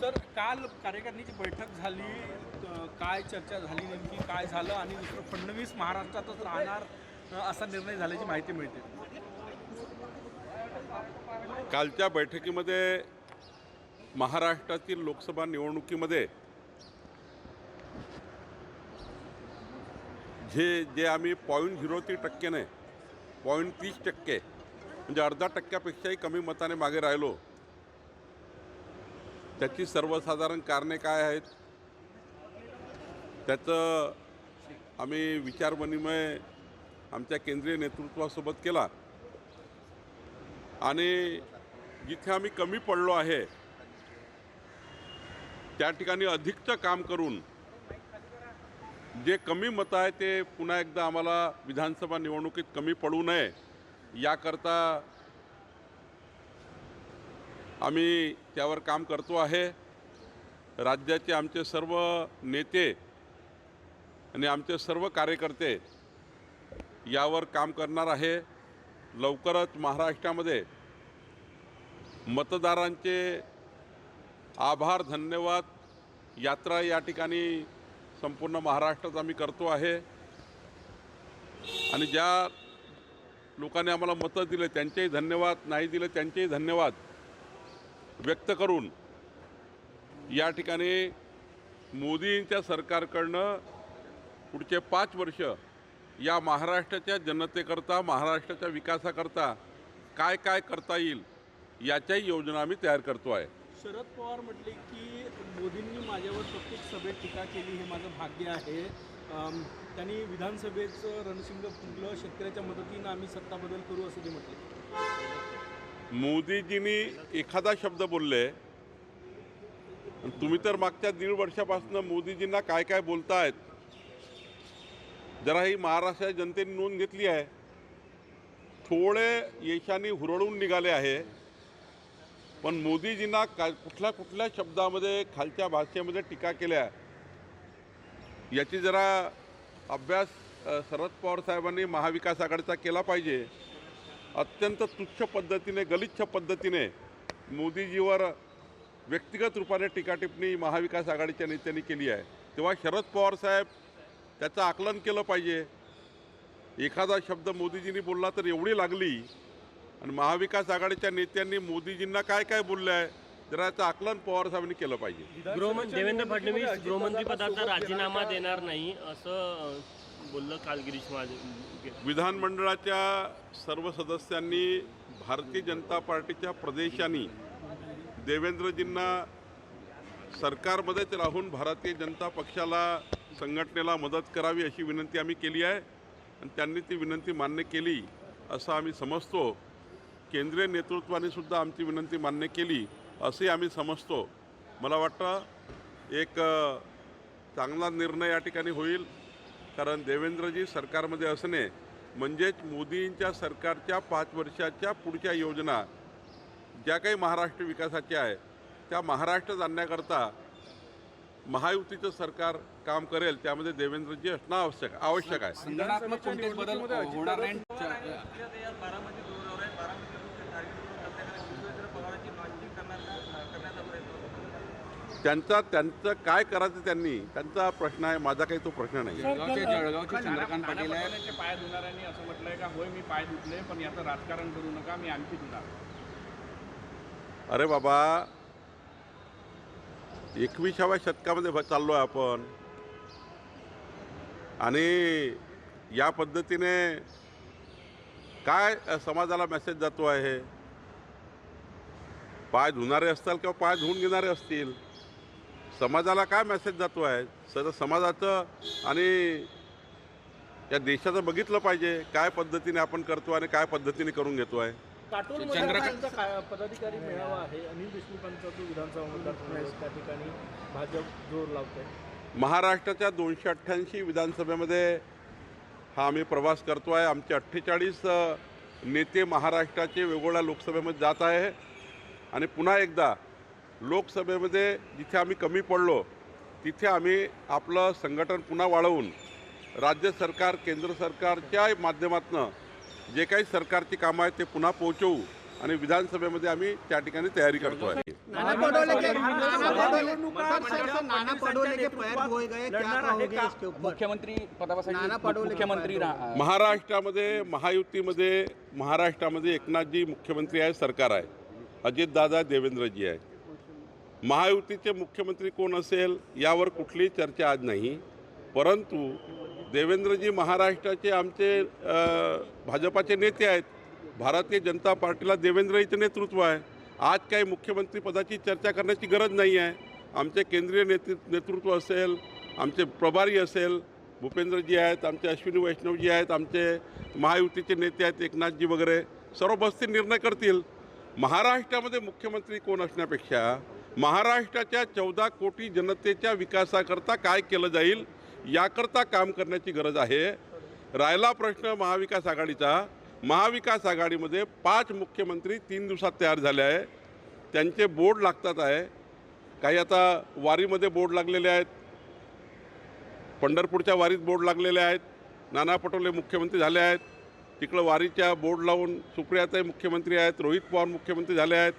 Sir काल कार्यकारिणीची बैठक झाली काय चर्चा झाली नेमकी काय झालं आणि दुसरं फडणवीस महाराष्ट्रातच राहणार असा निर्णय झाल्याची माहिती मिळते. कालच्या बैठकीमध्ये महाराष्ट्रातील लोकसभा निवडणुकीमध्ये जे जे आम्ही पॉईंट झिरो ती टक्केने पॉईंट तीस टक्के म्हणजे अर्धा टक्क्यापेक्षाही कमी मताने मागे राहिलो त्याची सर्वसाधारण कारणे काय आहेत? त्याचं आम्ही विचारविनिमय आमच्या केंद्रीय नेतृत्वासोबत केला. आणि जिथे आम्ही कमी पडलो आहे त्या ठिकाणी अधिकचं काम करून जे कमी मतं आहे ते पुन्हा एकदा आम्हाला विधानसभा निवडणुकीत कमी पडू नये याकरता आम्ही त्यावर काम करतो आहे. राज्याचे आमचे सर्व नेते आणि आमचे सर्व कार्यकर्ते यावर काम करणार आहे. लवकरच महाराष्ट्रामध्ये मतदारांचे आभार धन्यवाद. यात्रा या ठिकाणी संपूर्ण महाराष्ट्रात आम्ही करतो आहे. आणि ज्या लोकांनी आम्हाला मतं दिले त्यांचेही धन्यवाद. नाही दिले त्यांचेही धन्यवाद. व्यक्त करून या ठिकाणी मोदींच्या सरकारकडनं पुढचे पाच वर्ष या महाराष्ट्राच्या जनतेकरता महाराष्ट्राच्या विकासाकरता काय काय करता येईल याच्याही योजना आम्ही तयार करतो आहे. शरद पवार म्हटले की मोदींनी माझ्यावर प्रत्येक सभेत टीका केली हे माझं भाग्य आहे. त्यांनी विधानसभेचं रणशिंग फुंकलं शेतकऱ्याच्या मदतीनं आम्ही सत्ता बदल करू असं ते म्हटले. मोदीजींनी एखादा शब्द बोलले तुम्ही तर मागच्या दीड वर्षापासून मोदीजींना काय काय बोलतायत जरा ही महाराष्ट्र जनतेने नोंद घेतली आहे. थोडे यशाने हुरळून निघाले आहे पण मोदीजींना का कुठल्या कुठल्या शब्दामध्ये खालच्या भाषेमध्ये टीका केल्या याची जरा अभ्यास शरद पवार साहेबांनी महाविकास आघाडीचा केला पाहिजे. अत्यंत तुच्छ पद्धतीने गलिच्छ पद्धतीने मोदीजीवर व्यक्तिगत रूपाने टीकाटिप्पणी महाविकास आघाडीच्या नेत्यांनी केली आहे. तेव्हा शरद पवार साहेब त्याचं आकलन केलं पाहिजे. एखादा शब्द मोदीजींनी बोलला तर एवढी लागली. आणि महाविकास आघाडीच्या नेत्यांनी मोदीजींना काय काय बोललं आहे जरा याचं आकलन पवार साहेबांनी केलं पाहिजे. गृहमंत्री देवेंद्र फडणवीस गृहमंत्री पदाचा राजीनामा देणार नाही असं बोललं काल गिरीश महाजन विधानमंडळाच्या सर्व सदस्यांनी भारतीय जनता पार्टीच्या प्रदेशांनी देवेंद्रजींना सरकारमध्येच राहून भारतीय जनता पक्षाला संघटनेला मदत करावी अशी विनंती आम्ही केली आहे आणि त्यांनी ती विनंती मान्य केली असं आम्ही समजतो. केंद्रीय नेतृत्वाने सुद्धा आमची विनंती मान्य केली असे आम्ही समजतो. मला वाटतं एक चांगला निर्णय या ठिकाणी होईल. कारण देवेंद्रजी सरकारमध्ये असणे म्हणजेच मोदींच्या सरकारच्या पाच वर्षाच्या पुढच्या योजना ज्या काही महाराष्ट्र विकासाच्या आहे त्या महाराष्ट्रात आणण्याकरता महायुतीचं सरकार काम करेल त्यामध्ये देवेंद्रजी असणं आवश्यक आवश्यक आहे संघटनात्मक कोणतेच बदल होणार नाही त्यांचा त्यांचं काय करायचं त्यांनी त्यांचा प्रश्न आहे माझा काही तो प्रश्न नाही. जळगावचे जळगावचे चंद्रकांत पाटील आहेत. नानापटोलेचे पाय धुणाऱ्यांनी असं म्हटलंय का होय मी पाय धुतले पण याचं राजकारण करू नका मी आणखी धुणार. अरे बाबा एकविसाव्या शतकामध्ये भ- चाललो आहे आपण. आणि या पद्धतीने काय समाजाला मेसेज जातो आहे? पाय धुणारे असतील किंवा पाय धुवून घेणारे असतील? समाजाला काय मेसेज जातो आहे? सर समाजाचं आणि या देशाचं बघितलं पाहिजे काय पद्धतीने आपण करतो आणि काय पद्धतीने करून घेतो आहे. पदाधिकारी मेळावा आहे. अनिल देशमुखांचा तो विधानसभा मतदारसंघ आहे त्या ठिकाणी भाजप जोर लावत आहे महाराष्ट्राच्या दोनशे अठ्ठ्याऐंशी विधानसभेमध्ये हा आम्ही प्रवास करतो आहे. आमचे अठ्ठेचाळीस अ, नेते महाराष्ट्राचे वेगवेगळ्या लोकसभेमध्ये जात आहे. आणि पुन्हा एकदा लोकसभेमध्ये जिथे आम्ही कमी पडलो तिथे आम्ही आपलं संघटन पुन्हा वाढवून राज्य सरकार केंद्र सरकारच्या माध्यमातून जे काही सरकारची कामं आहेत ते पुन्हा पोहोचवू आणि विधानसभेमध्ये आम्ही त्या ठिकाणी तयारी करतो आहे. मुख्यमंत्री महाराष्ट्रामध्ये महायुतीमध्ये महाराष्ट्रामध्ये एकनाथजी मुख्यमंत्री आहे सरकार आहे. अजितदादा देवेंद्रजी आहे. महायुतीचे मुख्यमंत्री कोण असेल यावर कुठलीही चर्चा आज नाही. परंतु देवेंद्रजी महाराष्ट्राचे आमचे भाजपाचे नेते आहेत. भारतीय जनता पार्टीला देवेंद्रजीचं नेतृत्व आहे. आज काही मुख्यमंत्रीपदाची चर्चा करण्याची गरज नाही आहे. आमचे केंद्रीय नेतृ नेतृत्व असेल आमचे प्रभारी असेल भूपेंद्रजी आहेत आमचे अश्विनी वैष्णवजी आहेत आमचे महायुतीचे नेते आहेत एकनाथजी वगैरे सर्व बसते निर्णय करतील. महाराष्ट्रामध्ये मुख्यमंत्री कोण असण्यापेक्षा महाराष्ट्राच्या चौदा कोटी जनतेच्या विकासाकरता काय केलं जाईल याकरता काम करण्याची गरज आहे. राहिला प्रश्न महाविकास आघाडीचा. महाविकास आघाडीमध्ये पाच मुख्यमंत्री तीन दिवसात तयार झाले आहे. त्यांचे बोर्ड लागतात आहे. काही आता वारीमध्ये बोर्ड लागलेले आहेत. पंढरपूरच्या वारीत बोर्ड लागलेले आहेत. नाना पटोले मुख्यमंत्री झाले आहेत. तिकडं वारीच्या बोर्ड लावून सुप्रियाताई मुख्यमंत्री आहेत. रोहित पवार मुख्यमंत्री झाले आहेत.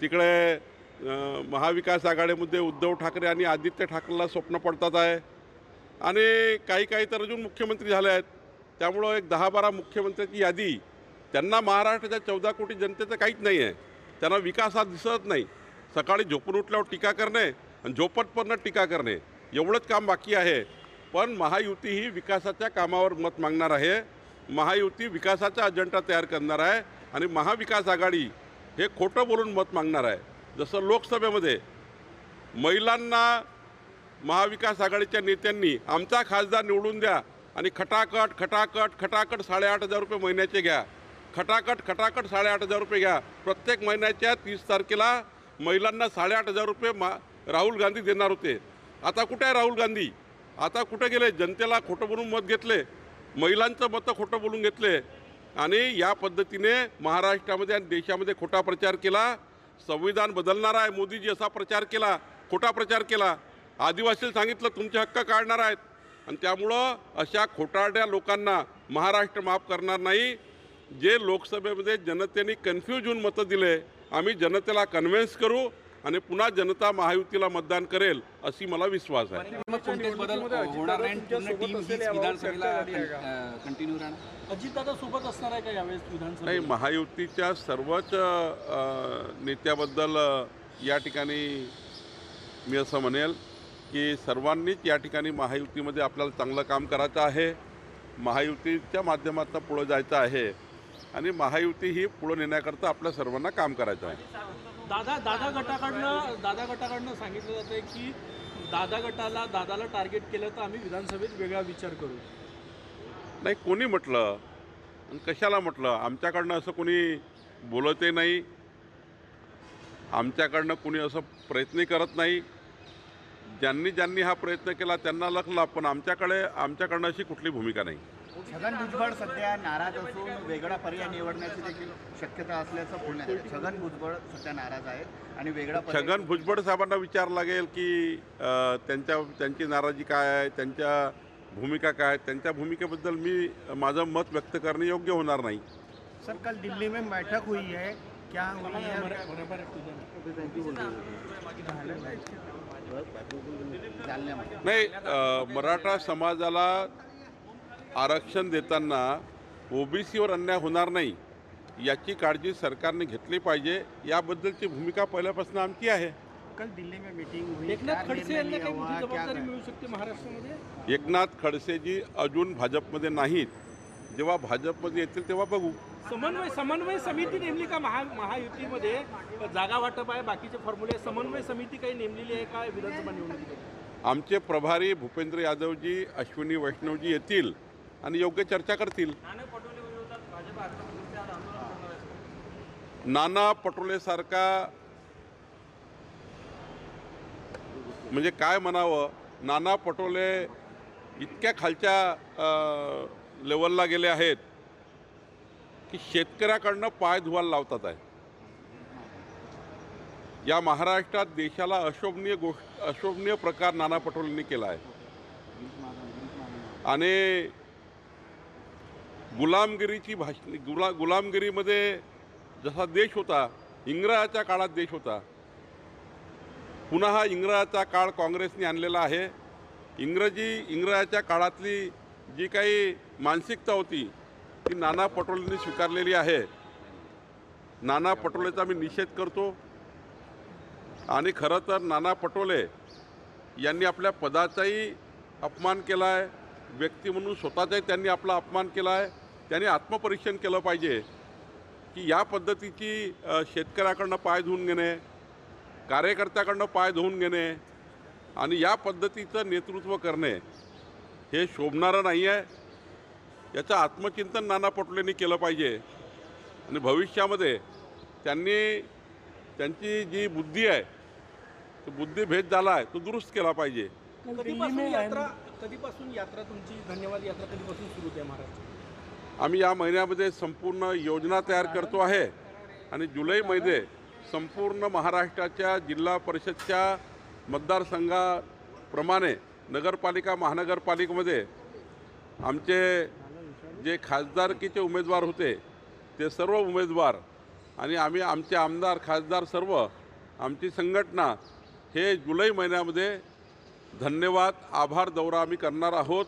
तिकडे महाविकास आघाडीमध्ये उद्धव ठाकरे आणि आदित्य ठाकरेला स्वप्न पडतात आहे. आणि काही काही तर अजून मुख्यमंत्री झाले आहेत. त्यामुळं एक दहा बारा मुख्यमंत्र्यांची यादी त्यांना महाराष्ट्राच्या चौदा कोटी जनतेचं काहीच नाही आहे. त्यांना विकास हा दिसत नाही. सकाळी झोपून उठल्यावर टीका करणे आणि झोपत टीका करणे एवढंच काम बाकी आहे. पण महायुती ही विकासाच्या कामावर मत मागणार आहे. महायुती विकासाचा अजेंडा तयार करणार आहे. आणि महाविकास आघाडी हे खोटं बोलून मत मागणार आहे. जसं लोकसभेमध्ये महिलांना महाविकास आघाडीच्या नेत्यांनी आमचा खासदार निवडून द्या आणि खटाखट खटाखट खटाखट साडेआठ हजार रुपये महिन्याचे घ्या. खटाखट खटाखट साडेआठ हजार रुपये घ्या. प्रत्येक महिन्याच्या तीस तारखेला महिलांना साडेआठ हजार रुपये मा राहुल गांधी देणार होते. आता कुठे आहे राहुल गांधी? आता कुठे गेले? जनतेला खोटं बोलून मत घेतले. महिलांचं मतं खोटं बोलून घेतले. आणि या पद्धतीने महाराष्ट्रामध्ये आणि देशामध्ये खोटा प्रचार केला. संविधान बदलणार आहे. मोदीजी असा प्रचार केला खोटा प्रचार केला. आदिवासीला सांगितलं तुमचे हक्क काढणार आहेत. आणि त्यामुळं अशा खोटारड्या लोकांना महाराष्ट्र माफ करणार नाही. जे लोकसभेमध्ये जनतेने कन्फ्यूज होऊन मतं दिले आम्ही जनतेला कन्व्हिन्स करू. आणि पुन्हा जनता महायुतीला मतदान करेल अशी मला विश्वास आहे. मग कोणतेच बदल होणार नाही? पूर्ण टीम हीच विधानसभेला कंटिन्यू राहणार? अजितदादा सोबत असणार आहे का यावेळेस नाही विधानसभा महायुतीच्या सर्वच नेत्याबद्दल या ठिकाणी मी असं म्हणेल की सर्वांनीच या ठिकाणी महायुतीमध्ये आपल्याला चांगलं काम करायचं आहे. महायुतीच्या माध्यमातून पुढं जायचं आहे. आणि महायुती ही पुढं नेण्याकरता आपल्या सर्वांना काम करायचं आहे. दादा दादा गटाकडनं दादा गटाकडनं सांगितलं जातं की दादा गटाला दादाला टार्गेट केलं तर आम्ही विधानसभेत वेगळा विचार करू. नाही कोणी म्हटलं आणि कशाला म्हटलं? आमच्याकडनं असं कोणी बोलते नाही. आमच्याकडनं कोणी असं प्रयत्न करत नाही. ज्यांनी ज्यांनी हा प्रयत्न केला त्यांना लखला पण आमच्याकडे आमच्याकडनं अशी कुठली भूमिका नाही. छगन भुजबळ सध्या नाराज असून वेगळा पर्याय निवडण्याची देखील शक्यता असल्याचं बोलण्यात येतं. छगन भुजबळ सध्या नाराज आहेत आणि वेगळा छगन भुजबळ साहेबांना विचार लागेल की त्यांच्या त्यांची नाराजी काय आहे त्यांच्या भूमिका काय आहेत? त्यांच्या भूमिकेबद्दल मी माझं मत व्यक्त करणे योग्य होणार नाही. सर कल दिल्ली में बैठक हुई है. क्या हुई है नाही मराठा समाजाला आरक्षण देताना ओबीसीवर अन्याय होणार नाही याची काळजी सरकारने घेतली पाहिजे याबद्दलची भूमिका पहिल्यापासून आमची आहे. कल दिल्ली में मीटिंग हुई एकनाथ खडसे यांना काही मोठी जबाबदारी मिळू शकते महाराष्ट्रामध्ये? एकनाथ खडसेजी अजून भाजपमध्ये नाहीत. जेव्हा भाजपमध्ये येतील तेव्हा बघू. समन्वय समन्वय समिती नेमली का महा महायुतीमध्ये? जागा वाटप आहे बाकीचे फॉर्म्युले समन्वय समिती काही नेमलेली आहे का विधानसभा निवडणुकीमध्ये? आमचे प्रभारी भूपेंद्र यादवजी अश्विनी वैष्णवजी येतील. आणि योग्य चर्चा करतील. नाना पटोलेसारखा म्हणजे काय म्हणावं? नाना पटोले इतक्या खालच्या लेवलला गेले आहेत की शेतकऱ्याकडनं पाय धुवायला लावतात आहे. या महाराष्ट्रात देशाला अशोभनीय गोष्ट अशोभनीय प्रकार नाना पटोलेंनी केला आहे. आणि गुलामगिरीची भाष गुला गुलामगिरीमध्ये जसा देश होता इंग्रजाच्या काळात देश होता पुन्हा हा इंग्रजाचा काळ काँग्रेसने आणलेला आहे. इंग्रजी इंग्रजाच्या काळातली जी काही मानसिकता होती ती नाना पटोलेंनी स्वीकारलेली आहे. नाना पटोलेचा मी निषेध करतो. आणि खरं तर नाना पटोले यांनी आपल्या पदाचाही अपमान केला आहे व्यक्ती म्हणून स्वतःचाही त्यांनी आपला अपमान केला आहे. त्यांनी आत्मपरीक्षण केलं पाहिजे की या पद्धतीची शेतकऱ्याकडनं पाय धुवून घेणे कार्यकर्त्याकडनं पाय धुवून घेणे आणि या पद्धतीचं नेतृत्व करणे हे शोभणारं नाही आहे. याचं आत्मचिंतन नाना पटोलेंनी केलं पाहिजे आणि भविष्यामध्ये त्यांनी त्यांची जी बुद्धी आहे तो बुद्धिभेद झाला आहे तो दुरुस्त केला पाहिजे. कधीपासून यात्रा तुमची धन्यवाद यात्रा कधीपासून सुरू होते महाराष्ट्र आम्ही या महिन्यामध्ये संपूर्ण योजना तयार करतो आहे. आणि जुलै मध्ये संपूर्ण महाराष्ट्राच्या जिल्हा परिषदच्या मतदारसंघाप्रमाणे नगरपालिका महानगरपालिकेमध्ये आमचे जे खासदारकीचे उमेदवार होते ते सर्व उमेदवार आणि आम्ही आमचे आमदार खासदार सर्व आमची संघटना हे जुलै महिन्यामध्ये धन्यवाद आभार दौरा आम्ही करणार आहोत.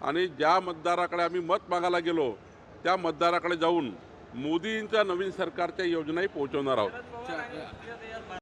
आणि ज्या मतदाराकडे आम्ही मत मागायला गेलो त्या मतदाराकडे जाऊन मोदींच्या नवीन सरकारच्या योजनाही पोहोचवणार आहोत.